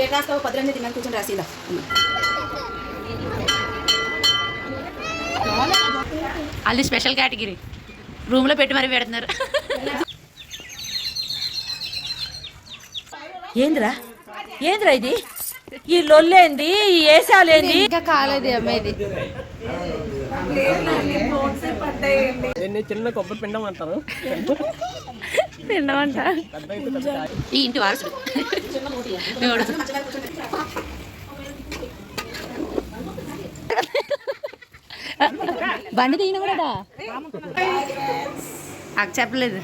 ఏ తిన్నాను రాసిదా? అది special category రూమ్లో పెట్టి మరీ పెడుతున్నారు. ఏంద్రా? ఏంద్రా ఇది? ఈ లొల్లేంది? ఈ ఏసాలేంది? ఇంకా కాలేదు అమ్మేది దీన్ని చిన్న కొబ్బరి పిండం అంటారు తిండమంట ఈ ఇంటి వారసుడు ఎవడు? బండి తీయన కూడా నాకు చెప్పలేదు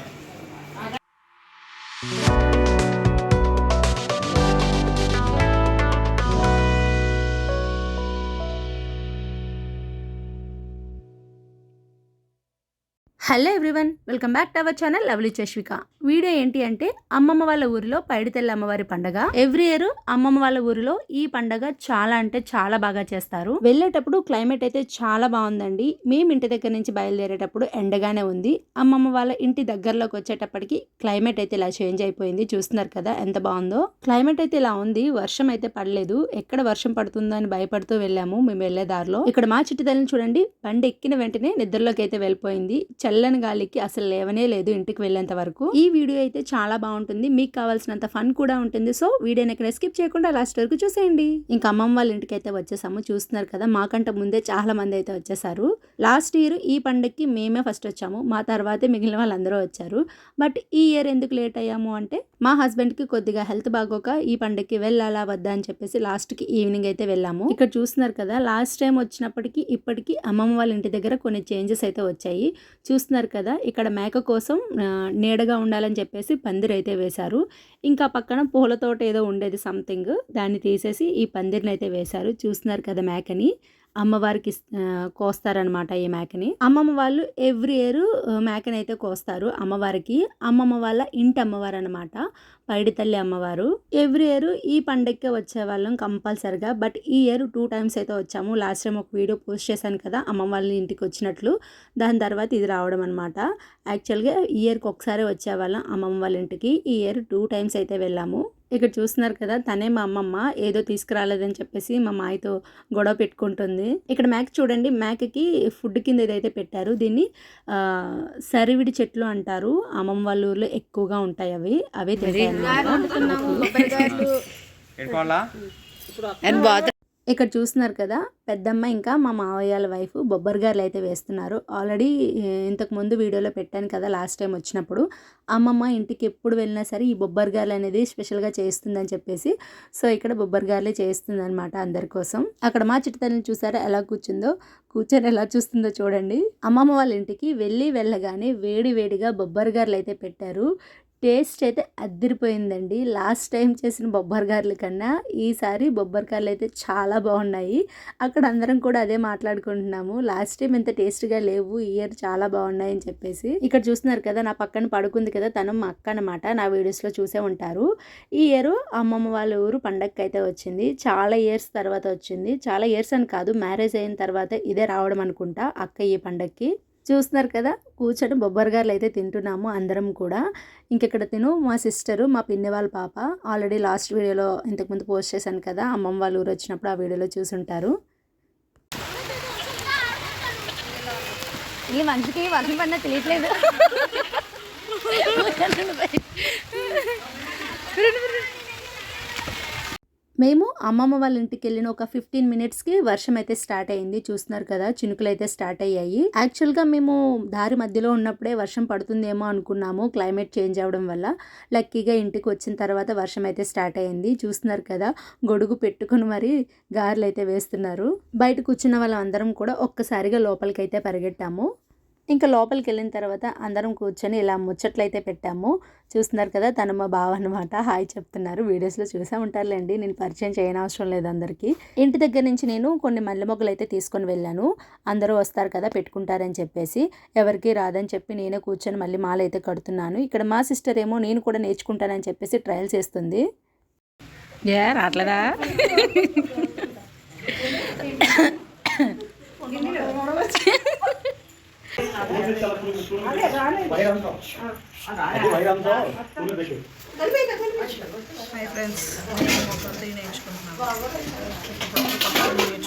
hello everyone welcome back to our channel lovely Chashvika. Video ఏంటి అంటే అమ్మమ్మ వాళ్ళ ఊరిలో పైడితెల్ల అమ్మవారి పండగ. ఎవ్రీ ఇయర్ అమ్మమ్మ వాళ్ళ ఊరిలో ఈ పండగ చాలా అంటే చాలా బాగా చేస్తారు. వెళ్ళేటప్పుడు క్లైమేట్ అయితే చాలా బాగుందండి. మేము ఇంటి దగ్గర నుంచి బయలుదేరేటప్పుడు ఎండగానే ఉంది. అమ్మమ్మ వాళ్ళ ఇంటి దగ్గరలోకి వచ్చేటప్పటికి క్లైమేట్ అయితే ఇలా చేంజ్ అయిపోయింది. చూస్తున్నారు కదా ఎంత బాగుందో. క్లైమేట్ అయితే ఇలా ఉంది. వర్షం అయితే పడలేదు. ఎక్కడ వర్షం పడుతుందో అని భయపడుతూ వెళ్ళాము మేము వెళ్ళే దారిలో. ఇక్కడ మా చిట్టుదల్ని చూడండి. బండి ఎక్కిన వెంటనే నిద్రలోకి అయితే వెళ్ళిపోయింది. చల్ల చల్లని గాలికి అసలు లేవనే లేదు ఇంటికి వెళ్ళేంత వరకు. ఈ వీడియో అయితే చాలా బాగుంటుంది. మీకు కావాల్సినంత ఫన్ కూడా ఉంటుంది. సో వీడియోని ఎక్కడ స్కిప్ చేయకుండా లాస్ట్ వరకు చూసేయండి. ఇంకా అమ్మమ్మ వాళ్ళ ఇంటికి అయితే వచ్చేసాము. చూస్తున్నారు కదా మాకంటే ముందే చాలా మంది అయితే వచ్చేసారు. లాస్ట్ ఇయర్ ఈ పండుగకి మేమే ఫస్ట్ వచ్చాము. మా తర్వాతే మిగిలిన వాళ్ళందరూ వచ్చారు. బట్ ఈ ఇయర్ ఎందుకు లేట్ అయ్యాము అంటే మా హస్బెండ్కి కొద్దిగా హెల్త్ బాగోక ఈ పండుగకి వెళ్ళాలా వద్దా అని చెప్పేసి లాస్ట్కి ఈవినింగ్ అయితే వెళ్ళాము. ఇక్కడ చూస్తున్నారు కదా లాస్ట్ టైం వచ్చినప్పటికీ ఇప్పటికీ అమ్మమ్మ వాళ్ళ ఇంటి దగ్గర కొన్ని చేంజెస్ అయితే వచ్చాయి. చూస్తున్నారు కదా ఇక్కడ మేక కోసం నీడగా ఉండాలని చెప్పేసి పందిరి అయితే వేశారు. ఇంకా పక్కన పూల తోట ఏదో ఉండేది సంథింగ్ దాన్ని తీసేసి ఈ పందిరిని అయితే వేశారు. చూస్తున్నారు కదా మేకని. అమ్మవారికి కోస్తారనమాట ఈ మేకని. అమ్మమ్మ వాళ్ళు ఎవ్రీ ఇయర్ మేకని అయితే కోస్తారు అమ్మవారికి. అమ్మమ్మ వాళ్ళ ఇంటి అమ్మవారు అనమాట పైడి తల్లి అమ్మవారు. ఎవ్రీ ఇయర్ ఈ పండగకే వచ్చేవాళ్ళం కంపల్సరిగా బట్ ఈ ఇయర్ టూ టైమ్స్ అయితే వచ్చాము. లాస్ట్ టైం ఒక వీడియో పోస్ట్ చేశాను కదా అమ్మమ్మ వాళ్ళ ఇంటికి వచ్చినట్లు. దాని తర్వాత ఇది రావడం అనమాట యాక్చువల్గా ఈ ఇయర్కి ఒకసారి వచ్చేవాళ్ళం అమ్మమ్మ వాళ్ళ ఇంటికి. ఈ ఇయర్ టూ టైమ్స్ అయితే వెళ్ళాము. ఇక్కడ చూస్తున్నారు కదా తనే మా అమ్మమ్మ ఏదో తీసుకురాలేదని చెప్పేసి మా మాయతో గొడవ పెట్టుకుంటుంది. ఇక్కడ మేక చూడండి మేకకి ఫుడ్ కింద ఏదైతే పెట్టారు దీన్ని ఆ, సరివిడి చెట్లు అంటారు. అమ్మమ్మ వాళ్ళ ఊర్లో ఎక్కువగా ఉంటాయి అవి. అవే తింటాయి అన్నమాట. ఇక్కడ చూస్తున్నారు కదా పెద్దమ్మ ఇంకా మా మావయ్యాల వైఫ్ బొబ్బర్ గారులు అయితే వేస్తున్నారు. ఆల్రెడీ ఇంతకు ముందు వీడియోలో పెట్టాను కదా లాస్ట్ టైం వచ్చినప్పుడు. అమ్మమ్మ ఇంటికి ఎప్పుడు వెళ్ళినా సరే ఈ బొబ్బర్ గారెలు అనేది స్పెషల్గా చేస్తుందని చెప్పేసి సో ఇక్కడ బొబ్బర్ గారులే చేస్తుంది అనమాట అందరి కోసం. అక్కడ మా చిట్టతల్లిని చూసారా ఎలా కూర్చుందో కూర్చొని ఎలా చూస్తుందో చూడండి. అమ్మమ్మ వాళ్ళ ఇంటికి వెళ్ళి వెళ్ళగానే వేడి వేడిగా బొబ్బర్ అయితే పెట్టారు. టేస్ట్ అయితే అద్దరిపోయిందండి లాస్ట్ టైం చేసిన బొబ్బర్ గారెల కన్నా ఈసారి బొబ్బర్ అయితే చాలా బాగున్నాయి. అక్కడ అందరం కూడా అదే మాట్లాడుకుంటున్నాము. లాస్ట్ టైం ఇంత టేస్ట్గా లేవు ఈ ఇయర్ చాలా బాగున్నాయి అని చెప్పేసి. ఇక్కడ చూస్తున్నారు కదా నా పక్కన పడుకుంది కదా తను మా అక్క అనమాట నా వీడియోస్లో చూసే ఉంటారు. ఈ ఇయర్ అమ్మమ్మ వాళ్ళ ఊరు పండగకి అయితే వచ్చింది. చాలా ఇయర్స్ తర్వాత వచ్చింది. చాలా ఇయర్స్ అని కాదు మ్యారేజ్ అయిన తర్వాత ఇదే రావడం అనుకుంటా అక్క ఈ పండగకి చూస్తున్నారు కదా కూర్చొని బొబ్బర్ గారులు అయితే తింటున్నాము అందరం కూడా. ఇంకెక్కడ తిను మా సిస్టరు మా పిన్ని వాళ్ళ పాప ఆల్రెడీ లాస్ట్ వీడియోలో ఇంతకుముందు పోస్ట్ చేశాను కదా అమ్మమ్మ వాళ్ళ ఊరు వచ్చినప్పుడు ఆ వీడియోలో చూసుంటారు. ఈ మనిషికి వర్షం పడినా తెలియట్లేదు. మేము అమ్మమ్మ వాళ్ళ ఇంటికి వెళ్ళిన ఒక ఫిఫ్టీన్ మినిట్స్కి వర్షం అయితే స్టార్ట్ అయింది. చూస్తున్నారు కదా చినుకులు అయితే స్టార్ట్ అయ్యాయి. యాక్చువల్గా మేము దారి మధ్యలో ఉన్నప్పుడే వర్షం పడుతుందేమో అనుకున్నాము క్లైమేట్ చేంజ్ అవ్వడం వల్ల. లక్కీగా ఇంటికి వచ్చిన తర్వాత వర్షం అయితే స్టార్ట్ అయింది. చూస్తున్నారు కదా గొడుగు పెట్టుకుని మరి గారెలు అయితే వేస్తున్నారు. బయట కూర్చున్న వాళ్ళందరం కూడా ఒక్కసారిగా లోపలికైతే పరిగెట్టాము. ఇంకా లోపలికి వెళ్ళిన తర్వాత అందరం కూర్చొని ఇలా ముచ్చట్లయితే పెట్టాము. చూస్తున్నారు కదా తను మా బావ అనమాట హాయ్ చెప్తున్నారు. వీడియోస్లో చూసే ఉంటారులేండి. నేను పరిచయం చేయని అవసరం లేదు అందరికీ. ఇంటి దగ్గర నుంచి నేను కొన్ని మల్లె మొగ్గలు అయితే తీసుకొని వెళ్ళాను. అందరూ వస్తారు కదా పెట్టుకుంటారని చెప్పేసి. ఎవరికి రాదని చెప్పి నేనే కూర్చొని మళ్ళీ మాల అయితే కడుతున్నాను. ఇక్కడ మా సిస్టర్ ఏమో నేను కూడా నేర్చుకుంటానని చెప్పేసి ట్రయల్స్ చేస్తుంది ఏ రావట్లేదా?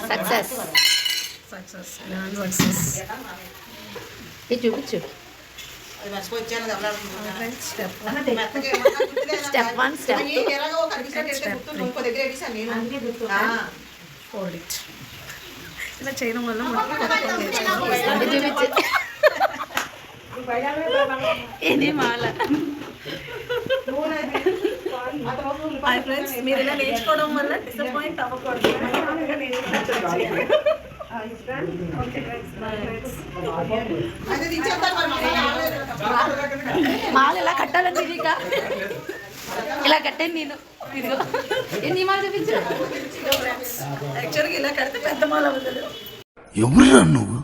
సక్సెస్ ఇది చూపించు. స్టెప్ వన్ స్టెప్ ఇలా చేయడం వల్ల మనకి చూపించు. ఇది మాల. హాయ్ ఫ్రెండ్స్ మీరు ఇలా నేర్చుకోవడం వల్ల డిసప్పాయింట్ అవ్వకూడదు. మాల ఇలా కట్టాలండి ఇక. ఇలా కట్టాను నేను. ఇదిగో. ఎన్ని మాల చూపించు యాక్చువల్గా ఇలా కడితే పెద్ద మాల అవుతుంది ఎవరురా నువ్వు?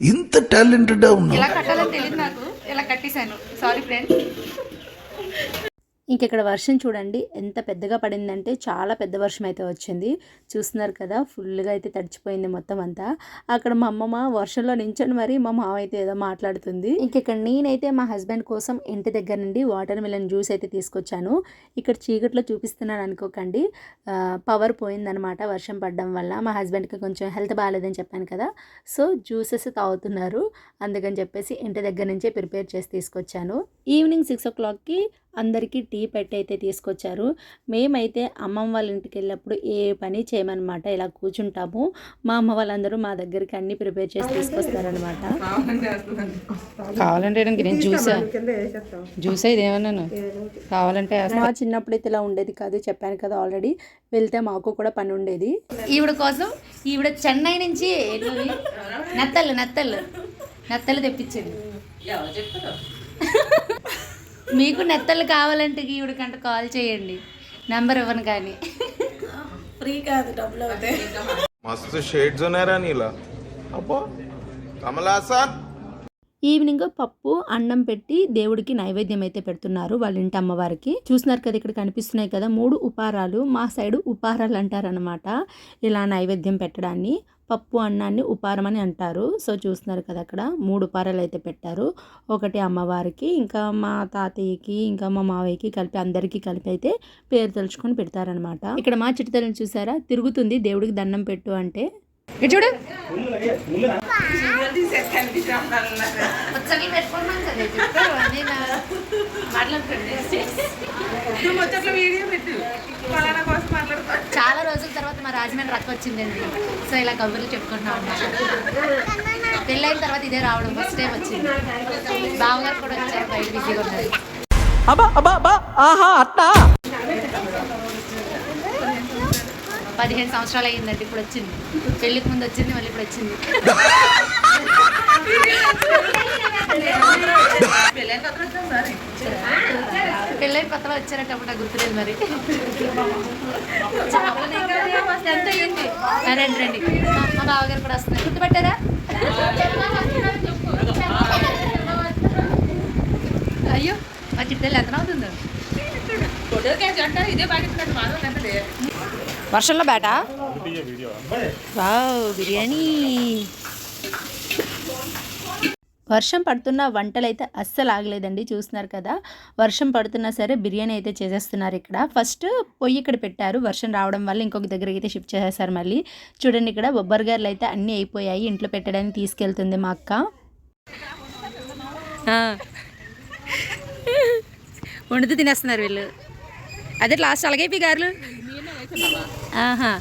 ఇంత టాలెంటెడ్ ఉన్నావు. ఇలా కట్టాలని తెలియదు నాకు. ఇలా కట్టేశాను? సారీ ఫ్రెండ్ ఇక్కడ వర్షం చూడండి ఎంత పెద్దగా పడిందంటే చాలా పెద్ద వర్షం అయితే వచ్చింది. చూస్తున్నారు కదా ఫుల్గా అయితే తడిచిపోయింది మొత్తం అంతా. అక్కడ మా అమ్మమ్మ వర్షంలో నించొని మరి మా మామ అయితే ఏదో మాట్లాడుతుంది. ఇంక ఇక్కడ నేనైతే మా హస్బెండ్ కోసం ఇంటి దగ్గర నుండి వాటర్ మిలన్ జ్యూస్ అయితే తీసుకొచ్చాను. ఇక్కడ చీకట్లో చూపిస్తున్నాను అనుకోకండి. పవర్ పోయిందనమాట వర్షం పడడం వల్ల. మా హస్బెండ్కి కొంచెం హెల్త్ బాగాలేదని చెప్పాను కదా. సో జ్యూసెస్ తాగుతున్నారు. అందుకని చెప్పేసి ఇంటి దగ్గర నుంచే ప్రిపేర్ చేసి తీసుకొచ్చాను. ఈవినింగ్ సిక్స్ ఓ క్లాక్కి అందరికీ టీ పెట్టి అయితే తీసుకొచ్చారు. మేమైతే అమ్మమ్మ వాళ్ళ ఇంటికి వెళ్ళినప్పుడు ఏ పని చేయమన్నమాట ఇలా కూర్చుంటాము. మా అమ్మ వాళ్ళందరూ మా దగ్గరికి అన్ని ప్రిపేర్ చేసి తీసుకొస్తారనమాట కావాలంటే నేను జ్యూస్ జ్యూస్ ఇది ఏమన్నాను కావాలంటే మా చిన్నప్పుడైతే ఇలా ఉండేది కాదు చెప్పాను కదా ఆల్రెడీ. వెళ్తే మాకు కూడా పని ఉండేది. ఈవిడ కోసం ఈవిడ చెన్నై నుంచి? నత్తలు నత్తలు. నత్తలు తెప్పించింది. మీకు నెత్తలు కావాలంటే ఈవిడ కాల్ చేయండి. నంబర్ ఇవ్వను కానీ. ఫ్రీ కాదు డబ్బులు అయితే మస్తు షేడ్స్ ఉన్నారా నీలా. అబ్బో కమలాసన్ ఈవినింగ్ పప్పు అన్నం పెట్టి దేవుడికి నైవేద్యం అయితే పెడుతున్నారు వాళ్ళ ఇంటి అమ్మవారికి. చూసినారు కదా ఇక్కడ కనిపిస్తున్నాయి కదా మూడు ఉపారాలు. మా సైడ్ ఉపారాలు అంటారనమాట ఇలా నైవేద్యం పెట్టడాన్ని. పప్పు అన్నాన్ని ఉపారం అని అంటారు. సో చూస్తున్నారు కదా అక్కడ. మూడు ఉపారాలు అయితే పెట్టారు. ఒకటి అమ్మవారికి ఇంకా మా తాతయ్యకి ఇంకా మా మావయ్యకి కలిపి అందరికీ కలిపి అయితే పేరు తలుచుకొని పెడతారనమాట ఇక్కడ మా చిట్టుతల్లిని చూసారా? తిరుగుతుంది. దేవుడికి దండం పెట్టు అంటే. చూడు. ముచ్చట్లు కదా చాలా రోజుల తర్వాత మా రాజమండ్రి రక్క వచ్చిందండి. సో ఇలా కబుర్లు చెప్పుకుంటున్నాం అన్నమాట. పెళ్ళైన తర్వాత ఇదే రావడం ఫస్ట్ టైం వచ్చింది. బావగారు కూడా వచ్చారు బయట బిజీగా ఉన్నారు. అబ్బా అబ్బా అబ్బా ఆహా అట్టా పదిహేను సంవత్సరాలు అయ్యిందండి ఇప్పుడు వచ్చింది. పెళ్ళికి ముందు వచ్చింది మళ్ళీ ఇప్పుడు వచ్చింది. పెళ్ళైన కొత్తలో వచ్చారటప్పుడు నాకు గుర్తులేదు మరి. ఎంత రండి రండి. మా- బావగారు కూడా వస్తున్నారు. గుర్తుపట్టారా? అయ్యో మా చిట్టెళ్ళు ఎంత అవుతుందో వర్షంలో బేట బిర్యానీ. వర్షం పడుతున్న వంటలైతే అస్సలు ఆగలేదండి చూస్తున్నారు కదా. వర్షం పడుతున్నా సరే బిర్యానీ అయితే చేసేస్తున్నారు ఇక్కడ. ఫస్ట్ పొయ్యి ఇక్కడ పెట్టారు వర్షం రావడం వల్ల ఇంకొక దగ్గరికి అయితే షిఫ్ట్ చేసేసారు మళ్ళీ. చూడండి ఇక్కడ బొబ్బర్ గారులు అయితే అన్నీ అయిపోయాయి ఇంట్లో పెట్టడానికి తీసుకెళ్తుంది మా అక్క. వండుతూ తినేస్తున్నారు వీళ్ళు. అదే లాస్ట్ అలాగే గారులు. ఆహా.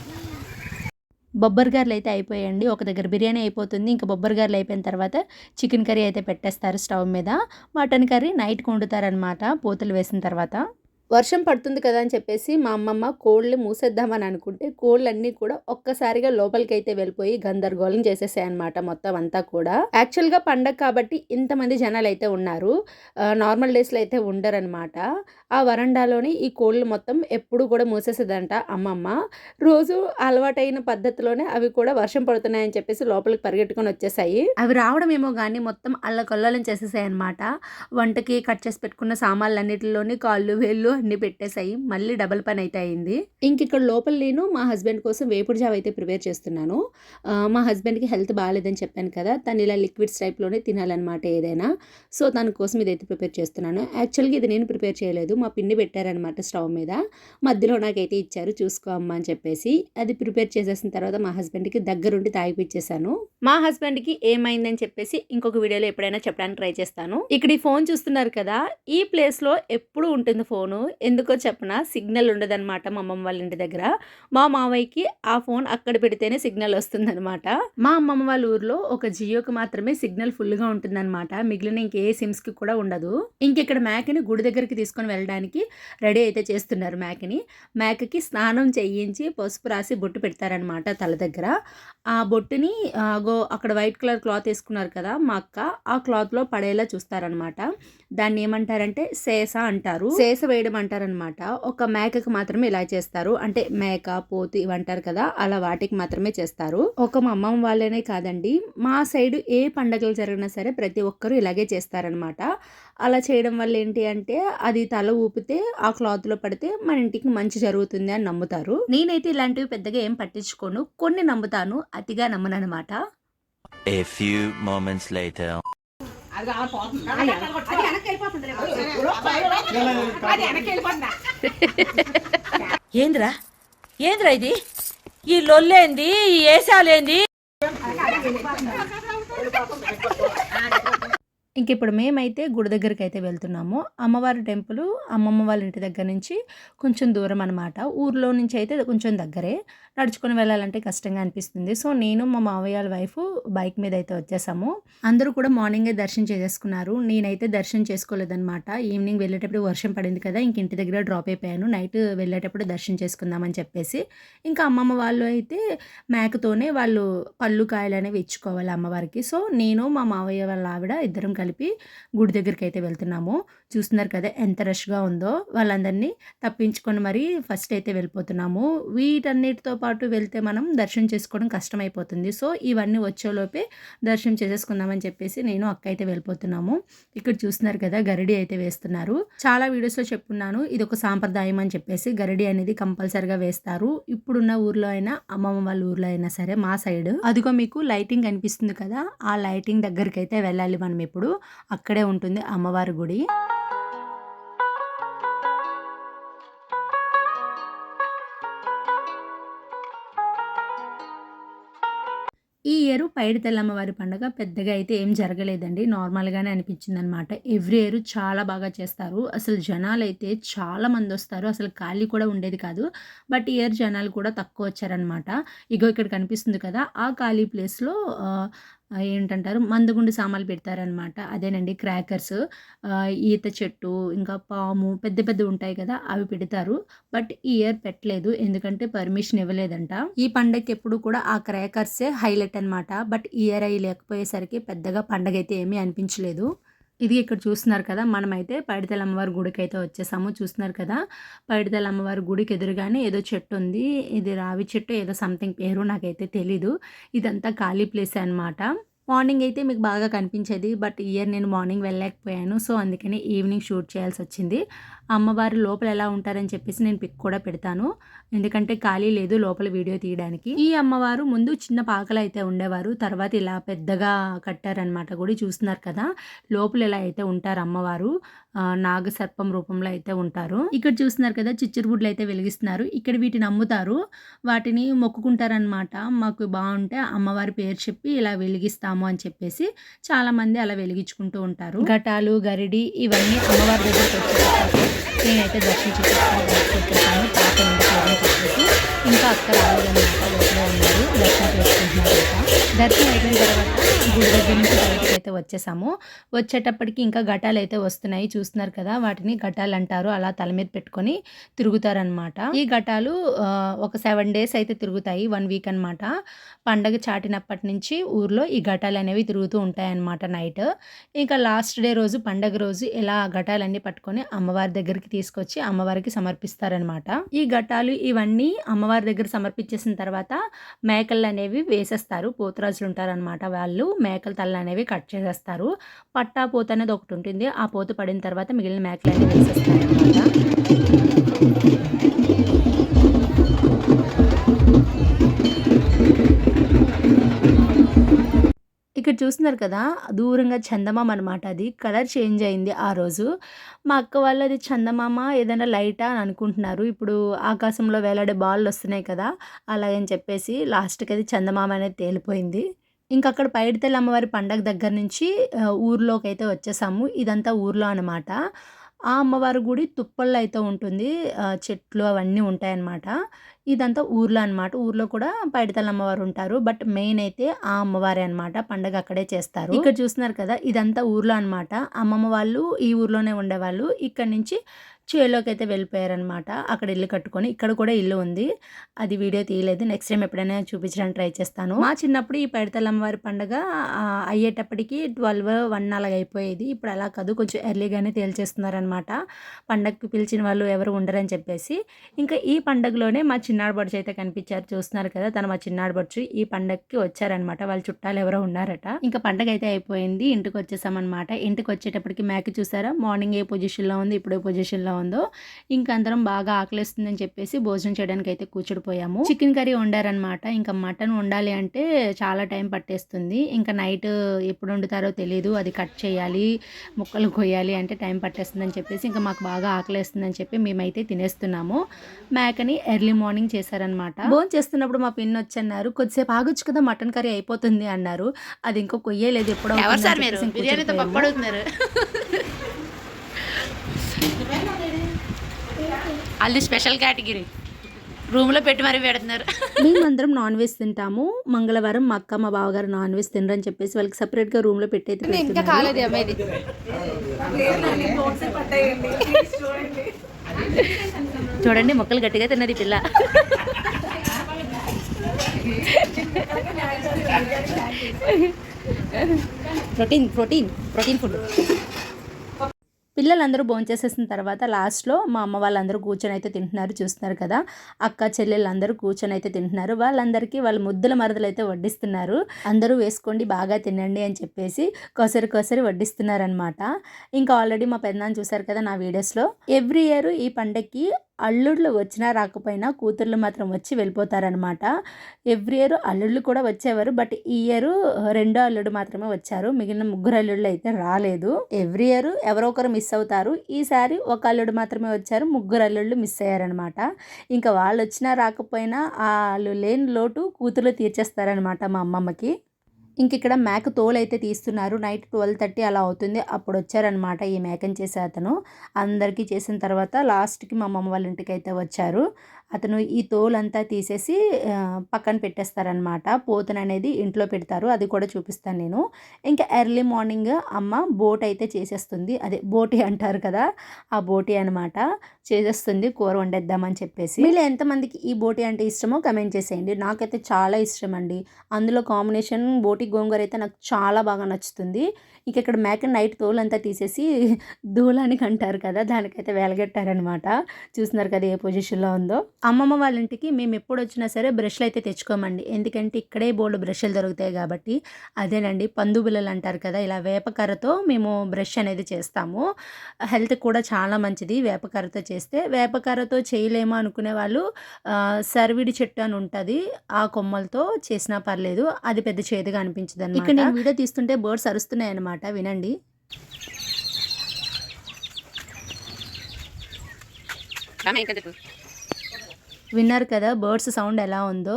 బొబ్బర్ గారెలు అయితే అయిపోయాయండి. ఒక దగ్గర బిర్యానీ అయిపోతుంది. ఇంకా బొబ్బర్ గారెలు అయిపోయిన తర్వాత చికెన్ కర్రీ అయితే పెట్టేస్తారు స్టవ్ మీద. మటన్ కర్రీ నైట్కి వండుతారనమాట పూతలు వేసిన తర్వాత. వర్షం పడుతుంది కదా అని చెప్పేసి మా అమ్మమ్మ కోళ్ళు మూసేద్దామని అనుకుంటే కోళ్ళన్నీ కూడా ఒక్కసారిగా లోపలికి అయితే వెళ్ళిపోయి గందరగోళం చేసేసాయి అనమాట మొత్తం అంతా కూడా. యాక్చువల్గా పండగ కాబట్టి ఇంతమంది జనాలు అయితే ఉన్నారు నార్మల్ డేస్లో అయితే ఉండరనమాట ఆ వరండాలోని ఈ కోళ్ళు మొత్తం ఎప్పుడు కూడా మూసేసేదంట అమ్మమ్మ. రోజు అలవాటైన పద్ధతిలోనే అవి కూడా వర్షం పడుతున్నాయని చెప్పేసి లోపలికి పరిగెట్టుకొని వచ్చేసాయి. అవి రావడం ఏమో కానీ మొత్తం అల్లకొల్లాలని చేసేసాయి అనమాట వంటకి కట్ చేసి పెట్టుకున్న సామాన్లన్నిటిలోని కాళ్ళు వేళ్ళు అన్ని పెట్టేసాయి. మళ్ళీ డబల్ పని అయితే అయింది. ఇంక ఇక్కడ లోపల నేను మా హస్బెండ్ కోసం వేపుడు జావ అయితే ప్రిపేర్ చేస్తున్నాను. మా హస్బెండ్కి హెల్త్ బాగాలేదని చెప్పాను కదా తను ఇలా లిక్విడ్స్ టైప్లోనే తినాలన్నమాట ఏదైనా. సో దాని కోసం ఇదైతే ప్రిపేర్ చేస్తున్నాను. యాక్చువల్గా ఇది నేను ప్రిపేర్ చేయలేదు. మా పిన్ని పెట్టారనమాట స్టవ్ మీద. మధ్యలో నాకైతే ఇచ్చారు చూసుకో అమ్మ అని చెప్పేసి. అది ప్రిపేర్ చేసేసిన తర్వాత మా హస్బెండ్కి దగ్గరుండి తాగిపిచ్చేసాను. మా హస్బెండ్కి ఏమైందని చెప్పేసి ఇంకొక వీడియోలో ఎప్పుడైనా చెప్పడానికి ట్రై చేస్తాను. ఇక్కడ ఈ ఫోన్ చూస్తున్నారు కదా ఈ ప్లేస్లో ఎప్పుడు ఉంటుంది ఫోను? ఎందుకో చెప్పనా? సిగ్నల్ ఉండదన్నమాట మా అమ్మమ్మ వాళ్ళ ఇంటి దగ్గర. మా మావయ్యకి ఆ ఫోన్ అక్కడ పెడితేనే సిగ్నల్ వస్తుందన్నమాట. మా అమ్మమ్మ వాళ్ళ ఊర్లో ఒక జియోకి మాత్రమే సిగ్నల్ ఫుల్గా ఉంటుందన్నమాట. మిగిలిన ఇంకే సిమ్స్కి కూడా ఉండదు. ఇంక ఇక్కడ మ్యాక్ని గుడి దగ్గరికి తీసుకొని వెళ్ళడానికి రెడీ అయితే చేస్తున్నారు మేకని మేకకి స్నానం చేయించి పసుపు రాసి బొట్టు పెడతారనమాట తల దగ్గర. ఆ బొట్టుని గో అక్కడ వైట్ కలర్ క్లాత్ వేసుకున్నారు కదా మా అక్క ఆ క్లాత్లో పడేలా చూస్తారనమాట దాన్ని ఏమంటారంటే సేస అంటారు. సేస వేయడం అంటారనమాట ఒక మేకకు మాత్రమే ఇలా చేస్తారు. అంటే మేక పోతు ఇవి అంటారు కదా అలా వాటికి మాత్రమే చేస్తారు. ఒక మా అమ్మమ్మ వాళ్ళనే కాదండి మా సైడ్ ఏ పండగలు జరిగినా సరే ప్రతి ఒక్కరూ ఇలాగే చేస్తారనమాట అలా చేయడం వల్ల ఏంటి అంటే అది తల ఊపితే ఆ క్లాత్లో పడితే మన ఇంటికి మంచి జరుగుతుంది అని నమ్ముతారు. నేనైతే ఇలాంటివి పెద్దగా ఏం పట్టించుకోను. కొన్ని నమ్ముతాను అతిగా నమ్మనమాట A few moments later. ఏంద్రా? ఏంద్రా ఇది? ఈ లొల్లేంది? ఈ ఏసాలేంది? ఇంక ఇప్పుడు మేమైతే గుడి దగ్గరికి అయితే వెళ్తున్నాము. అమ్మవారి టెంపుల్ అమ్మమ్మ వాళ్ళ ఇంటి దగ్గర నుంచి కొంచెం దూరం అనమాట ఊర్లో నుంచి అయితే కొంచెం దగ్గరే. నడుచుకొని వెళ్ళాలంటే కష్టంగా అనిపిస్తుంది. సో నేను మా మావయ్య వాళ్ళ వైఫ్ బైక్ మీద అయితే వచ్చేసాము. అందరూ కూడా మార్నింగే దర్శనం చేసేసుకున్నారు. నేనైతే దర్శనం చేసుకోలేదన్నమాట. ఈవినింగ్ వెళ్ళేటప్పుడు వర్షం పడింది కదా ఇంక ఇంటి దగ్గర డ్రాప్ అయిపోయాను. నైట్ వెళ్ళేటప్పుడు దర్శనం చేసుకుందామని చెప్పేసి ఇంకా అమ్మమ్మ వాళ్ళు అయితే మేకతోనే వాళ్ళు పళ్ళు కాయలు అనేవి ఇచ్చుకోవాలి అమ్మవారికి. సో నేను మా మావయ్య వాళ్ళ ఆవిడ ఇద్దరం కలిసి కలిపి గుడి దగ్గరికి అయితే వెళ్తున్నాము. చూస్తున్నారు కదా ఎంత రష్గా ఉందో. వాళ్ళందరినీ తప్పించుకొని మరి ఫస్ట్ అయితే వెళ్ళిపోతున్నాము. వీటన్నిటితో పాటు వెళ్తే మనం దర్శనం చేసుకోవడం కష్టమైపోతుంది. సో ఇవన్నీ వచ్చేలోపే దర్శనం చేసేసుకుందామని చెప్పేసి నేను అక్క అయితే వెళ్ళిపోతున్నాము. ఇక్కడ చూస్తున్నారు కదా గరిడి అయితే వేస్తున్నారు. చాలా వీడియోస్లో చెప్పున్నాను. ఇది ఒక సాంప్రదాయం అని చెప్పేసి గరిడి అనేది కంపల్సరిగా వేస్తారు. ఇప్పుడున్న ఊర్లో అయినా అమ్మమ్మ వాళ్ళ ఊర్లో అయినా సరే మా సైడ్. అదిగో మీకు లైటింగ్ కనిపిస్తుంది కదా. ఆ లైటింగ్ దగ్గరికి అయితే వెళ్ళాలి మనం ఇప్పుడు. అక్కడే ఉంటుంది అమ్మవారి గుడి. ఈ ఇయర్ పైడి తెల్లమ్మవారి పండుగ పెద్దగా అయితే ఏం జరగలేదండి. నార్మల్గానే అనిపించింది అనమాట ఎవ్రీ ఇయర్ చాలా బాగా చేస్తారు. అసలు జనాలు అయితే చాలా మంది వస్తారు. అసలు ఖాళీ కూడా ఉండేది కాదు. బట్ ఇయర్ జనాలు కూడా తక్కువ వచ్చారనమాట. ఇగో ఇక్కడ కనిపిస్తుంది కదా ఆ ఖాళీ ప్లేస్లో ఏంటంటారు? మందుగుండు సామాన్లు పెడతారనమాట. అదేనండి క్రాకర్స్. ఈత చెట్టు ఇంకా పాము పెద్ద పెద్ద ఉంటాయి కదా అవి పెడతారు. బట్ ఈ ఇయర్ పెట్టలేదు. ఎందుకంటే పర్మిషన్ ఇవ్వలేదంట. ఈ పండగకి ఎప్పుడు కూడా ఆ క్రాకర్సే హైలైట్ అనమాట. బట్ ఇయర్ అయ్యి లేకపోయేసరికి పెద్దగా పండగ అయితే ఏమీ అనిపించలేదు. ఇది ఇక్కడ చూస్తున్నారు కదా మనమైతే పైడితల అమ్మవారి గుడికి అయితే వచ్చేసాము. చూస్తున్నారు కదా పైడితల అమ్మవారి గుడికి ఎదురుగానే ఏదో చెట్టు ఉంది. ఇది రావి చెట్టు ఏదో సంథింగ్ పేరు నాకైతే తెలీదు. ఇదంతా ఖాళీ ప్లేస్ అనమాట మార్నింగ్ అయితే మీకు బాగా కనిపించేది బట్ ఇయర్ నేను మార్నింగ్ వెళ్ళలేకపోయాను. సో అందుకని ఈవినింగ్ షూట్ చేయాల్సి వచ్చింది. అమ్మవారు లోపల ఎలా ఉంటారని చెప్పేసి నేను పిక్ కూడా పెడతాను. ఎందుకంటే ఖాళీ లేదు లోపల వీడియో తీయడానికి. ఈ అమ్మవారు ముందు చిన్న పాకలు అయితే ఉండేవారు. తర్వాత ఇలా పెద్దగా కట్టారనమాట గుడి చూస్తున్నారు కదా. లోపల ఎలా అయితే ఉంటారు అమ్మవారు నాగ నాగసర్పం రూపంలో అయితే ఉంటారు. ఇక్కడ చూస్తున్నారు కదా చిచ్చురుగుడ్లు అయితే వెలిగిస్తున్నారు. ఇక్కడ వీటిని అమ్ముతారు. వాటిని మొక్కుకుంటారనమాట మాకు బాగుంటే అమ్మవారి పేరు చెప్పి ఇలా వెలిగిస్తాము అని చెప్పేసి చాలామంది అలా వెలిగించుకుంటూ ఉంటారు. ఘటాలు గరిడి ఇవన్నీ అమ్మవారి దగ్గరికి వచ్చేస్తారు నేనైతే దర్శించుకుంటాను వచ్చేసాను పాప ఉండిపోవడం చెప్పేసి ఇంకా అక్క రాలేదన్నమాట. లోపల ఉన్నారు. దర్శనం చేసుకుంటున్నారు దర్శనం అయిపోయిన తర్వాత గుడి దగ్గర నుంచి బయటకు అయితే వచ్చేసాము. వచ్చేటప్పటికి ఇంకా ఘటాలు అయితే వస్తున్నాయి. చూస్తున్నారు కదా వాటిని ఘటాలు అంటారు. అలా తల మీద పెట్టుకొని తిరుగుతారనమాట ఈ ఘటాలు ఒక సెవెన్ డేస్ అయితే తిరుగుతాయి. వన్ వీక్ అన్నమాట. పండగ చాటినప్పటి నుంచి ఊర్లో ఈ ఘటాలు అనేవి తిరుగుతూ ఉంటాయి అన్నమాట నైట్. ఇంకా లాస్ట్ డే రోజు పండగ రోజు ఇలా ఘటాలన్నీ పట్టుకొని అమ్మవారి దగ్గరికి తీసుకొచ్చి అమ్మవారికి సమర్పిస్తారనమాట ఈ ఘటాలు ఇవన్నీ అమ్మవారి దగ్గర సమర్పించేసిన తర్వాత మేకలు అనేవి వేసేస్తారు. పోతురాజులు ఉంటారనమాట వాళ్ళు. మేకల తలలు అనేవి కట్ చేసేస్తారు. పట్టా పోత అనేది ఒకటి ఉంటుంది ఆ పోత పడిన తర్వాత మిగిలిన మేకలు అనేవి వేసేస్తారు అనమాట ఇక్కడ చూస్తున్నారు కదా దూరంగా చందమామ అనమాట అది. కలర్ చేంజ్ అయింది ఆ రోజు. మా అక్క వాళ్ళు అది చందమామ ఏదైనా లైటా అని అనుకుంటున్నారు. ఇప్పుడు ఆకాశంలో వేలాడే బాల్ వస్తున్నాయి కదా అలాగని చెప్పేసి లాస్ట్కి అది చందమామ అనేది తేలిపోయింది. ఇంకా అక్కడ పైడితల్లి అమ్మవారి పండగ దగ్గర నుంచి ఊర్లోకి అయితే వచ్చేసాము. ఇదంతా ఊర్లో అనమాట ఆ అమ్మవారి గుడి తుప్పల్లో అయితే ఉంటుంది. చెట్లు అవన్నీ ఉంటాయన్నమాట. ఇదంతా ఊర్లో అన్నమాట. ఊర్లో కూడా పైడితల్లి అమ్మవారు ఉంటారు బట్ మెయిన్ అయితే ఆ అమ్మవారే అన్నమాట. పండగ అక్కడే చేస్తారు. ఇక్కడ చూస్తున్నారు కదా ఇదంతా ఊర్లో అన్నమాట. అమ్మమ్మ వాళ్ళు ఈ ఊర్లోనే ఉండేవాళ్ళు. ఇక్కడ నుంచి చేలోకి అయితే వెళ్ళిపోయారనమాట అక్కడ ఇల్లు కట్టుకొని ఇక్కడ కూడా ఇల్లు ఉంది. అది వీడియో తీయలేదు. నెక్స్ట్ టైం ఎప్పుడైనా చూపించడానికి ట్రై చేస్తాను. మా చిన్నప్పుడు ఈ పైడితల్లి అమ్మవారి అయ్యేటప్పటికి ట్వెల్వ్ వన్ నాలుగు అయిపోయేది. ఇప్పుడు అలా కాదు. కొంచెం ఎర్లీగానే తేల్చేస్తున్నారనమాట పండగకి పిలిచిన వాళ్ళు ఎవరు ఉండరని చెప్పేసి. ఇంకా ఈ పండగలోనే మా చిన్నాడు బొడ్చు అయితే కనిపించారు. చూస్తున్నారు కదా తను మా చిన్నాడు బడుచు ఈ పండగకి వచ్చారనమాట వాళ్ళ చుట్టాలు ఎవరో ఉన్నారట. ఇంకా పండగ అయితే అయిపోయింది. ఇంటికి వచ్చేసామన్నమాట. ఇంటికి వచ్చేటప్పటికి మేక చూసారా? మార్నింగ్ ఏ పొజిషన్లో ఉంది. ఇప్పుడు ఏ పొజిషన్లో ఉందో ఇంకా అందరం బాగా ఆకలిస్తుందని చెప్పేసి భోజనం చేయడానికి అయితే కూర్చుడిపోయాము. చికెన్ కర్రీ వండారనమాట ఇంకా మటన్ వండాలి అంటే చాలా టైం పట్టేస్తుంది. ఇంకా నైట్ ఎప్పుడు వండుతారో తెలియదు అది కట్ చేయాలి ముక్కలు కొయ్యాలి అంటే టైం పట్టేస్తుందని చెప్పేసి ఇంకా మాకు బాగా ఆకలేస్తుందని చెప్పి మేమైతే తినేస్తున్నాము. మేకని ఎర్లీ మార్నింగ్ చేశారనమాట భోజనం చేస్తున్నప్పుడు మా పిన్ వచ్చన్నారు కొద్దిసేపు ఆగొచ్చు కదా మటన్ కర్రీ అయిపోతుంది అన్నారు. అది ఇంకో కొయ్యలేదు ఎప్పుడో ఎవరు సార్ అవుతుందని మీరు? చెప్పేసి బిర్యానీతో. పప్పు అడుగుతున్నారు అది స్పెషల్ కేటగిరీ రూమ్లో పెట్టి మరీ పెడుతున్నారు. మేమందరం నాన్ వెజ్ తింటాము. మంగళవారం మా అక్క మా బావగారు నాన్ వెజ్ తినరని చెప్పేసి వాళ్ళకి separate గా రూమ్లో ఇంకా. కాలేదు ప్లీజ్ చూడండి చూడండి మొక్కలు గట్టిగా తిన్నది పిల్ల. ప్రోటీన్ ప్రోటీన్ ప్రోటీన్ ఫుడ్ పిల్లలందరూ భోంచేసేసిన తర్వాత లాస్ట్లో మా అమ్మ వాళ్ళందరూ కూర్చొని అయితే తింటున్నారు చూస్తున్నారు కదా. అక్క చెల్లెళ్ళు అందరూ కూర్చొని అయితే తింటున్నారు. వాళ్ళందరికీ వాళ్ళు ముద్దుల మరదలు అయితే వడ్డిస్తున్నారు. అందరూ వేసుకోండి బాగా తినండి అని చెప్పేసి కొసరి కొసరి వడ్డిస్తున్నారనమాట ఇంకా ఆల్రెడీ మా పెద్దనాన్న చూశారు కదా నా వీడియోస్లో. ఎవ్రీ ఇయర్ ఈ పండగకి అల్లుళ్ళు వచ్చినా రాకపోయినా కూతుర్లు మాత్రం వచ్చి వెళ్ళిపోతారనమాట ఎవ్రీ ఇయర్ అల్లుళ్ళు కూడా వచ్చేవారు. బట్ ఈ ఇయర్ రెండో అల్లుడు మాత్రమే వచ్చారు. మిగిలిన ముగ్గురు అల్లుళ్ళు అయితే రాలేదు. ఎవ్రీ ఇయర్ ఎవరో ఒకరు మిస్ అవుతారు. ఈసారి ఒక అల్లుడు మాత్రమే వచ్చారు. ముగ్గురు అల్లుళ్ళు మిస్ అయ్యారనమాట ఇంకా వాళ్ళు వచ్చినా రాకపోయినా వాళ్ళు లేని లోటు కూతుర్లు తీర్చేస్తారనమాట మా అమ్మమ్మకి. ఇంక ఇక్కడ మేక తోలు అయితే తీస్తున్నారు. నైట్ ట్వెల్వ్ థర్టీ అలా అవుతుంది. అప్పుడు వచ్చారనమాట ఈ మేకని చేసే అతను. అందరికీ చేసిన తర్వాత లాస్ట్కి మా అమ్మమ్మ వాళ్ళ ఇంటికి అయితే వచ్చారు. అతను ఈ తోలంతా తీసేసి పక్కన పెట్టేస్తారనమాట పోతన అనేది ఇంట్లో పెడతారు. అది కూడా చూపిస్తాను నేను. ఇంకా ఎర్లీ మార్నింగ్ అమ్మ బోట్ అయితే చేసేస్తుంది. అదే బోటి అంటారు కదా ఆ బోటి అనమాట చేసేస్తుంది. కూర వండేద్దామని చెప్పేసి. వీళ్ళు ఎంతమందికి ఈ బోటి అంటే ఇష్టమో కమెంట్ చేసేయండి. నాకైతే చాలా ఇష్టం అండి అందులో కాంబినేషన్ బోటి గోంగూర అయితే నాకు చాలా బాగా నచ్చుతుంది. ఇక ఇక్కడ మేక నైట్ తోలంతా తీసేసి దూలానికి అంటారు కదా దానికైతే వేలగట్టారనమాట చూస్తున్నారు కదా ఏ పొజిషన్లో ఉందో. అమ్మమ్మ వాళ్ళ ఇంటికి మేము ఎప్పుడు వచ్చినా సరే బ్రష్లు అయితే తెచ్చుకోమండి. ఎందుకంటే ఇక్కడే బోర్డు బ్రష్లు దొరుకుతాయి కాబట్టి. అదేనండి పందు బిల్లలు అంటారు కదా ఇలా వేపకర్రతో మేము బ్రష్ అనేది చేస్తాము. హెల్త్ కూడా చాలా మంచిది వేపకర్రతో చేస్తే. వేపకర్రతో చేయలేము అనుకునే వాళ్ళు సర్విడి చెట్టు అని ఉంటుంది ఆ కొమ్మలతో చేసినా పర్లేదు. అది పెద్ద చేదుగా అనిపించదు ఇక్కడ నేను వీడియో తీస్తుంటే బర్డ్స్ అరుస్తున్నాయి అనమాట వినండి. విన్నారు కదా బర్డ్స్ సౌండ్ ఎలా ఉందో.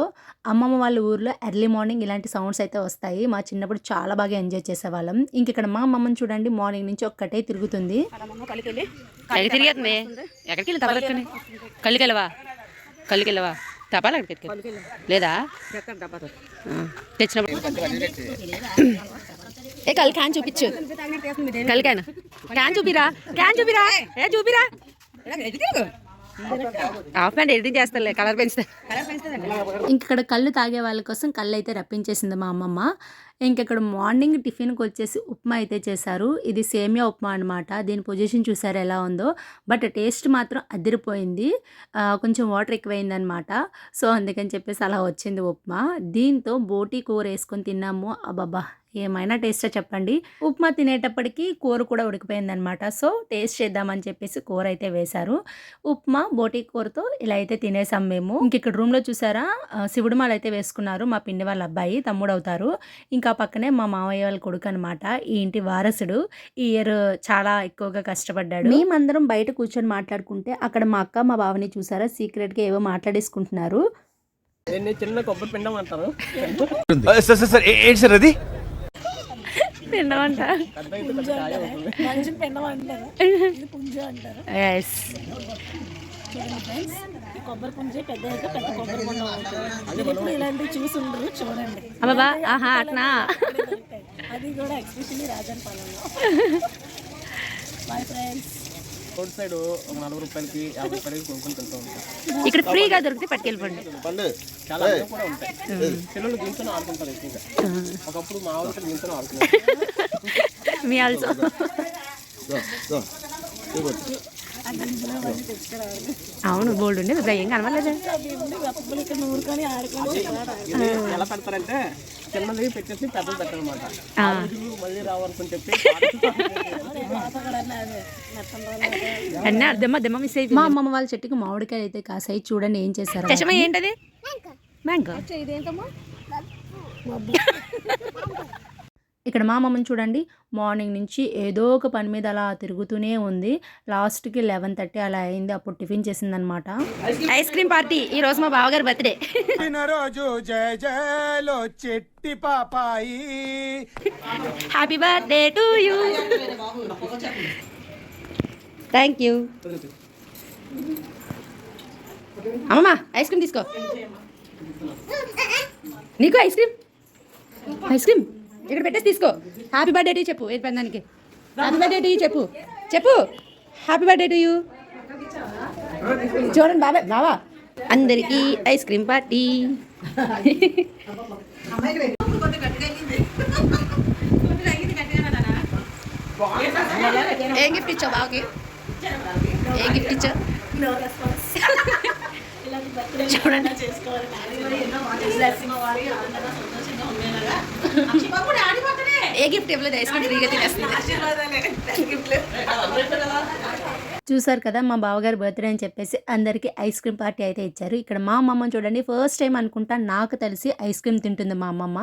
అమ్మమ్మ వాళ్ళ ఊర్లో ఎర్లీ మార్నింగ్ ఇలాంటి సౌండ్స్ అయితే వస్తాయి. మా చిన్నప్పుడు చాలా బాగా ఎంజాయ్ చేసేవాళ్ళం. ఇంక ఇక్కడ మా అమ్మమ్మని చూడండి మార్నింగ్ నుంచి ఒక్కటే తిరుగుతుంది. ఎక్కడికి తిరిగేస్తుంది ఎక్కడికి వెళ్ళి టపాలు అక్కడ వెళ్ళవా లేదా తెచ్చినప్పుడు ఏ కళ్ళు క్యాన్ చూపించు. కళ్ళు క్యాన్ క్యాన్ చూపిరా క్యాన్ చూపిరా. ఏ చూపిరా. హాఫ్ ప్యాంట్ ఎడిటింగ్ చేస్తాలే కలర్ పెంచుతా. ఇంక ఇక్కడ కళ్ళు తాగే వాళ్ళ కోసం కళ్ళు అయితే రప్పించేసింది మా అమ్మమ్మ. ఇంకెక్కడ మార్నింగ్ టిఫిన్కి వచ్చేసి ఉప్మా అయితే చేశారు. ఇది సేమియా ఉప్మా అనమాట దీని పొజిషన్ చూసారు ఎలా ఉందో. బట్ టేస్ట్ మాత్రం అదిరిపోయింది. కొంచెం వాటర్ ఎక్కువైంది అనమాట సో అందుకని చెప్పేసి అలా వచ్చింది ఉప్మా. దీంతో బోటీ కూర వేసుకొని తిన్నాము. అబ్బబ్బా! ఏమైనా టేస్టా చెప్పండి. ఉప్మా తినేటప్పటికి కూర కూడా ఉడికిపోయింది అనమాట సో టేస్ట్ చేద్దామని చెప్పేసి కూర అయితే వేశారు. ఉప్మా బోటీ కూరతో ఇలా అయితే తినేసాం మేము. ఇంక ఇక్కడ రూమ్లో చూసారా? ఆ, శివుడు మాల అయితే వేసుకున్నారు మా పిండి వాళ్ళ అబ్బాయి తమ్ముడు అవుతారు. ఇంకా పక్కనే మా మామయ్య వాళ్ళ కొడుకు అనమాట ఈ ఇంటి వారసుడు. ఈ ఇయర్ చాలా ఎక్కువగా కష్టపడ్డాడు. మేమందరం బయట కూర్చొని మాట్లాడుకుంటే అక్కడ మా అక్క మా బావని చూసారా? సీక్రెట్గా ఏవో మాట్లాడేసుకుంటున్నారు. చిన్న కొబ్బరి పిండం అంటారు సార్ అది? తిన్నామంట పెద్ద అయితే పెద్ద కాయ అవుతుంది మనిషిని పిండం అంటారు? ఇది పుంజ అంటారు ఎస్ కొబ్బరి పుంజ పెద్ద పెద్ద కొబ్బరి బొండం అవుతుంది. ఇలాంటివి చూసి ఉండరు చూడండి. అబ్బా ఆహా అట్నా? అది కూడా ఎక్స్పెషల్లీ రాజన్ పాలెంలో బాయ్ ఫ్రెండ్స్ రోడ్ సైడ్ ఒక నలభై రూపాయలకి యాభై రూపాయలకి కొనుక్కొని తింటూ ఉంటాం. ఇక్కడ ఫ్రీగా దొరికితే పట్టుకెళ్ళిపోండి. చాలా అన్నీ కూడా ఉంటాయి. పిల్లలు దీంతో ఆడుకుంటారు ఎక్కువగా. ఒకప్పుడు మా ఊరికి దీంతో ఆడుకున్నారు మీ ఆల్సో. అవును బోల్డ్ ఉండి. ఇప్పుడు ఏం ఇది ఎలా పెడతారంటే చిన్నది పెట్టేసి పెద్దది పెట్టాలన్నమాట. మళ్ళీ రావాలని చెప్పి అన్నీ అర్థమా దెమ్మ మిస్ మా అయిపోయింది అమ్మమ్మ వాళ్ళ చెట్టుకి మామిడికాయలు అయితే కాసాయి చూడండి ఏం చేశారు చషమా ఏంటది? మ్యాంగో. ఇక్కడ మా అమ్మమ్మని చూడండి. మార్నింగ్ నుంచి ఏదో ఒక పని మీద అలా తిరుగుతూనే ఉంది. లాస్ట్కి లెవెన్ థర్టీ అలా అయింది. అప్పుడు టిఫిన్ చేసిందనమాట ఐస్ క్రీమ్ పార్టీ. ఈ రోజు మా బావగారి బర్త్డే. రోజు జయ జయలో చెట్టి పాపాయి. Happy birthday to you thank you అమ్మమ్మ ఐస్ క్రీమ్ తీసుకో. నీకు ఐస్ క్రీమ్? Ice cream? ఇక్కడ పెట్టేసి తీసుకో. హ్యాపీ బర్త్డే టు చెప్పు. ఏది పెద్దానికి హ్యాపీ బర్త్డే టు చెప్పు. చెప్పు. హ్యాపీ బర్త్డే టు యూ చూడండి బాబా బావా. అందరికీ ఐస్ క్రీమ్ పార్టీ. ఏం గిఫ్ట్ ఇచ్చావు బావకి? ఏం గిఫ్ట్ ఇచ్చావు? చూడండి. ఏ గిఫ్ట్ ఇవ్వలేదు ఐస్ క్రీమ్ ఫ్రీగా తినేస్తుంది. చూసారు కదా మా బావగారి బర్త్డే అని చెప్పేసి అందరికీ ఐస్ క్రీమ్ పార్టీ అయితే ఇచ్చారు. ఇక్కడ మా అమ్మమ్మ చూడండి ఫస్ట్ టైం అనుకుంటా నాకు తెలిసి ఐస్ క్రీమ్ తింటుంది మా అమ్మమ్మ.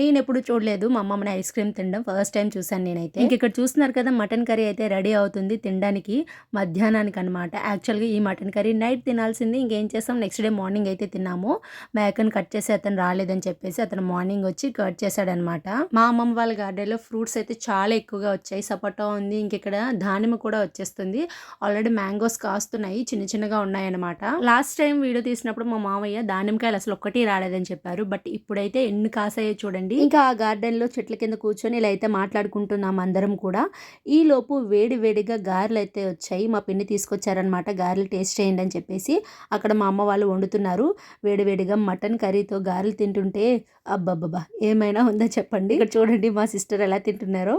నేను ఎప్పుడు చూడలేదు మా అమ్మమ్మని ఐస్ క్రీమ్ తినడం ఫస్ట్ టైం చూసాను నేనైతే. ఇంక ఇక్కడ చూస్తున్నారు కదా మటన్ కర్రీ అయితే రెడీ అవుతుంది తినడానికి మధ్యాహ్నానికి అనమాట యాక్చువల్గా ఈ మటన్ కర్రీ నైట్ తినాల్సింది ఇంకేం చేస్తాం నెక్స్ట్ డే మార్నింగ్ అయితే తిన్నాము. మేకను కట్ చేసి అతను రాలేదని చెప్పేసి అతను మార్నింగ్ వచ్చి కట్ చేశాడనమాట మా అమ్మమ్మ వాళ్ళ గార్డెన్లో ఫ్రూట్స్ అయితే చాలా ఎక్కువగా వచ్చాయి సపోటా ఉంది ఇంక ఇక్కడ దానిమ్మ కూడా వచ్చేస్తుంది. ఆల్రెడీ మ్యాంగోస్ కాస్తున్నాయి చిన్న చిన్నగా ఉన్నాయన్నమాట. లాస్ట్ టైం వీడియో తీసినప్పుడు మా మామయ్య దానిమ్మకాయలు అసలు ఒక్కటి రాలేదని చెప్పారు. బట్ ఇప్పుడైతే ఎన్ని కాసాయో చూడండి. ఇంకా ఆ గార్డెన్లో చెట్ల కింద కూర్చొని ఇలా అయితే మాట్లాడుకుంటున్నాం అందరం కూడా. ఈ లోపు వేడి వేడిగా గారెలు అయితే వచ్చాయి. మా పిన్ని తీసుకొచ్చారనమాట గారెలు టేస్ట్ చేయండి అని చెప్పేసి అక్కడ మా అమ్మ వాళ్ళు వండుతున్నారు. వేడివేడిగా మటన్ కర్రీతో గారెలు తింటుంటే అబ్బబ్బబ్బా! ఏమైనా ఉందా చెప్పండి? ఇక్కడ చూడండి మా సిస్టర్ ఎలా తింటున్నారో.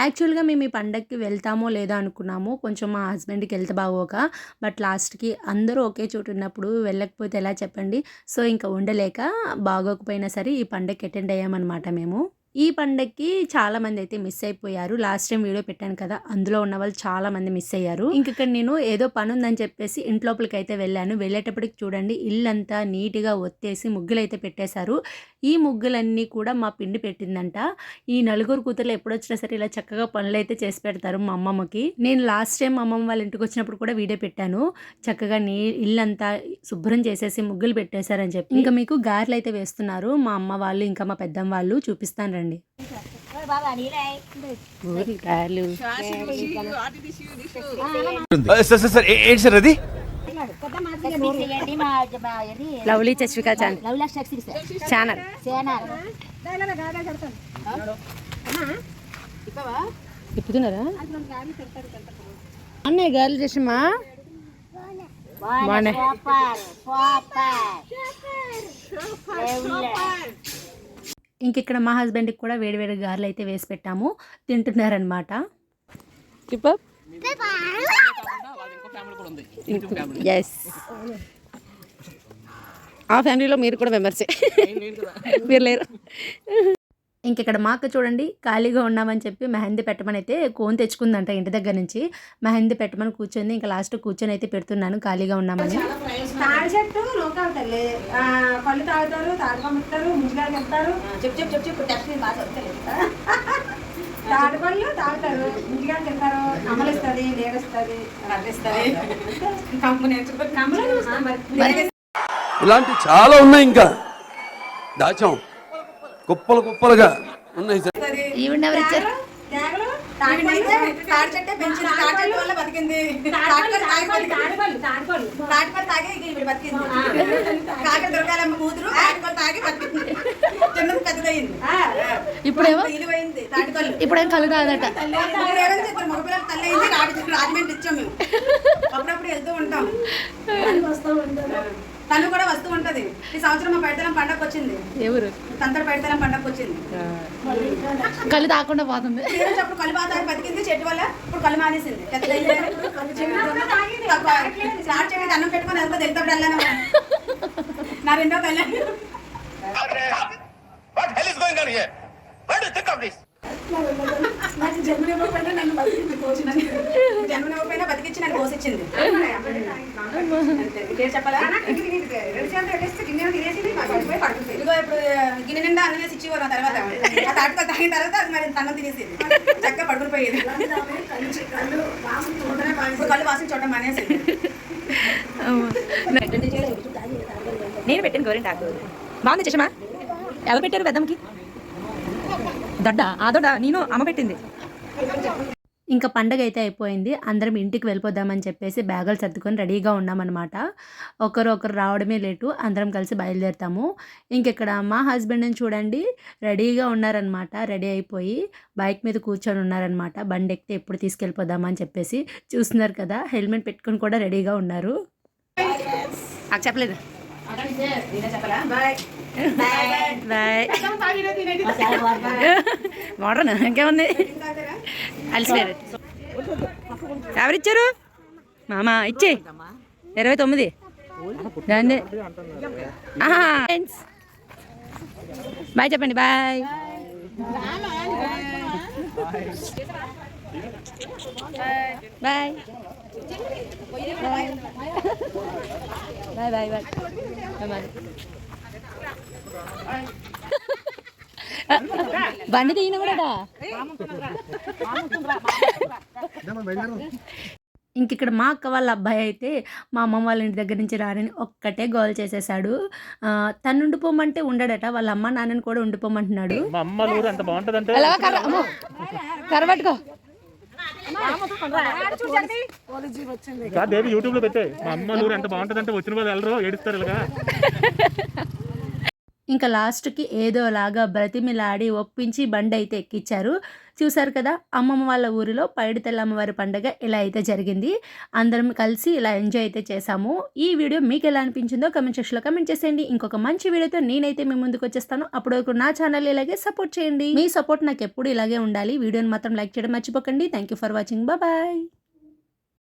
యాక్చువల్గా మేము ఈ పండగకి వెళ్తామో లేదో అనుకున్నాము. కొంచెం మా హస్బెండ్కి వెళ్తే బాగోక బట్ లాస్ట్కి అందరూ ఒకే చోటు ఉన్నప్పుడు వెళ్ళకపోతే ఎలా చెప్పండి? సో ఇంకా ఉండలేక బాగోకపోయినా సరే ఈ పండగకి అటెండ్ అయ్యామన్నమాట మేము. ఈ పండగకి చాలా మంది అయితే మిస్ అయిపోయారు. లాస్ట్ టైం వీడియో పెట్టాను కదా అందులో ఉన్న వాళ్ళు చాలా మంది మిస్ అయ్యారు. ఇంకక్కడ నేను ఏదో పని ఉందని చెప్పేసి ఇంట్లోపలికి అయితే వెళ్ళాను. వెళ్ళేటప్పటికి చూడండి ఇల్లంతా నీట్గా ఒత్తేసి ముగ్గులు అయితే పెట్టేశారు. ఈ ముగ్గులన్నీ కూడా మా పిండి పెట్టిందంట. ఈ నలుగురు కూతుర్లు ఎప్పుడొచ్చినా సరే ఇలా చక్కగా పనులు అయితే చేసి పెడతారు మా అమ్మమ్మకి. నేను లాస్ట్ టైం మా అమ్మమ్మ వాళ్ళ ఇంటికి వచ్చినప్పుడు కూడా వీడియో పెట్టాను. చక్కగా నీ ఇల్లంతా శుభ్రం చేసేసి ముగ్గులు పెట్టేశారని చెప్పి. ఇంకా మీకు గారెలు అయితే వేస్తున్నారు. మా అమ్మ వాళ్ళు ఇంకా మా పెద్దమ్మ వాళ్ళు చూపిస్తాను రండి గారెలు సార్ సార్ సార్ ఏంటి సార్ అది? లవ్లీ చశ్విక ఛానల్ ఛానల్ తిప్పుతున్నారా? అన్నయ్య గారెలు చేసిమా బాగున్నాయి. ఇంక ఇక్కడ మా హస్బెండ్కి కూడా వేడివేడి గారెలు అయితే వేసి పెట్టాము. తింటున్నారనమాట ఎస్ ఆ ఫ్యామిలీలో మీరు కూడా మెంబర్సే మీరు లేరు. ఇక్కడ మా అక్క చూడండి ఖాళీగా ఉన్నామని చెప్పి మెహందీ పెట్టమని అయితే కోన్ తెచ్చుకుందంట ఇంటి దగ్గర నుంచి. మెహందీ పెట్టమని కూర్చొని ఇంకా లాస్ట్ కూర్చొని అయితే పెడుతున్నాను ఖాళీగా ఉన్నామని. తాడి చెట్టు లోకాలు తల్లి ఆ, పళ్ళు తాగుతారు తాడుకొమ్ముతారు ముందుగారు చెప్తారు. చెప్పు చెప్పు చెప్పు చెప్పు టెస్ట్ బాగా చదువుతలేదు తాడు పళ్ళు తాగుతారు ముందుగారు తింటారు అమలిస్తుంది నేరస్తుంది నవ్విస్తుంది కమ్ము నేర్చుకుంటారు కమ్మలు ఇలాంటి చాలా ఉన్నాయి ఇంకా. దాచాం. కుప్పలు కుప్పలుగా ఉన్నాయి సార్. ఈవిడ ఎవరు ఇచ్చారు? ఇప్పుడేమో? ఇప్పుడేం కలు కాదట రాజమండ్రి ఇచ్చాం మేము. అప్పుడప్పుడు వెళ్తూ ఉంటాం. తను కూడా వస్తూ ఉంటది. ఈ సంవత్సరం మా పైడతలం పండగ వచ్చింది ఎవరు? తంతర పైడతలం పండగ వచ్చింది కళ్ళు తాకుండా పోతుంది. నేను అప్పుడు కళ్ళు బాగా బతికింది చెట్టు వల్ల ఇప్పుడు కళ్ళు మానేసింది. స్టార్ట్ చేయండి అన్నం పెట్టుకొని వెళ్తా వెళ్తాడు వెళ్ళాను నా రెండో కళ్యాణం What hell is going on here? What do you think of this? నాకు జన్మనివ్వకపోయినా నన్ను బతికింది కోసింది జన్మనివ్వకపోయినా బతికించి నన్ను కోసిచ్చింది అంతే. ఇంకేం చెప్పాలా ఇదిగో ఇప్పుడు గిన్నె నిండా అన్నం వేసి ఇచ్చేవారు ఆ తర్వాత ఆ తాటితో తాగిన తర్వాత అది మరి అన్నం తినేసేది చక్కగా పడుకుపోయేది ఇప్పుడు కళ్ళు వాసన చూడడం మానేసింది నేను పెట్టాను గోరింటాకు బాగుంది చషమా ఎలా పెట్టారు పెద్దమ్మకి దొడ్డ ఆ దొడ్డ నేను అమ్మ పెట్టింది. ఇంకా పండగ అయితే అయిపోయింది. అందరం ఇంటికి వెళ్ళిపోదామని చెప్పేసి బ్యాగులు సర్దుకొని రెడీగా ఉన్నామన్నమాట. ఒకరు ఒకరు రావడమే లేటు అందరం కలిసి బయలుదేరుతాము. ఇంకెక్కడ మా హస్బెండ్ని చూడండి రెడీగా ఉన్నారనమాట రెడీ అయిపోయి బైక్ మీద కూర్చొని ఉన్నారనమాట బండి ఎక్కితే ఎప్పుడు తీసుకెళ్ళిపోదామని చెప్పేసి చూస్తున్నారు కదా హెల్మెట్ పెట్టుకొని కూడా రెడీగా ఉన్నారు. చెప్పలేదు. చెప్పాలా బాయ్ మోడర్న్ ఇంకేముంది అలసిపోయారు. ఎవరిచ్చారు? మామ ఇచ్చే. ఇరవై తొమ్మిది. దాన్ని. బాయ్ చెప్పండి bye bye bye. Bye bye. బండి తీయన కూడా ఇంక ఇక్కడ మా అక్క వాళ్ళ అబ్బాయి అయితే మా అమ్మమ్మ వాళ్ళ ఇంటి దగ్గర నుంచి రానని ఒక్కటే గోల్ చేసేసాడు. తను ఉండిపోమంటే ఉండడట వాళ్ళ అమ్మ నాన్నని కూడా ఉండిపోమంటున్నాడు. అమ్మ కర్ర అమ్మో, కర్ర పట్టుకో. కాదు యూట్యూబ్లో పెట్టే మా అమ్మ ఊరు ఎంత బాగుంటదంటే వచ్చిన వాళ్ళు వెళ్ళరు ఏడుస్తారు ఇలాగా ఇంకా లాస్ట్కి ఏదోలాగా బ్రతిమిలాడి ఒప్పించి బండి అయితే ఎక్కించారు చూశారు కదా అమ్మమ్మ వాళ్ళ ఊరిలో పైడితల్లి అమ్మవారి పండుగ ఇలా అయితే జరిగింది. అందరం కలిసి ఇలా ఎంజాయ్ అయితే చేసాము ఈ వీడియో మీకు ఎలా అనిపించిందో కమెంట్ సెక్షన్లో కమెంట్ చేసేయండి. ఇంకొక మంచి వీడియోతో నేనైతే మీ ముందుకు వచ్చేస్తాను. అప్పటి వరకు నా ఛానల్ ఇలాగే సపోర్ట్ చేయండి. మీ సపోర్ట్ నాకు ఎప్పుడు ఇలాగే ఉండాలి. వీడియోని మాత్రం లైక్ చేయడం మర్చిపోకండి. Thank you for watching. Bye.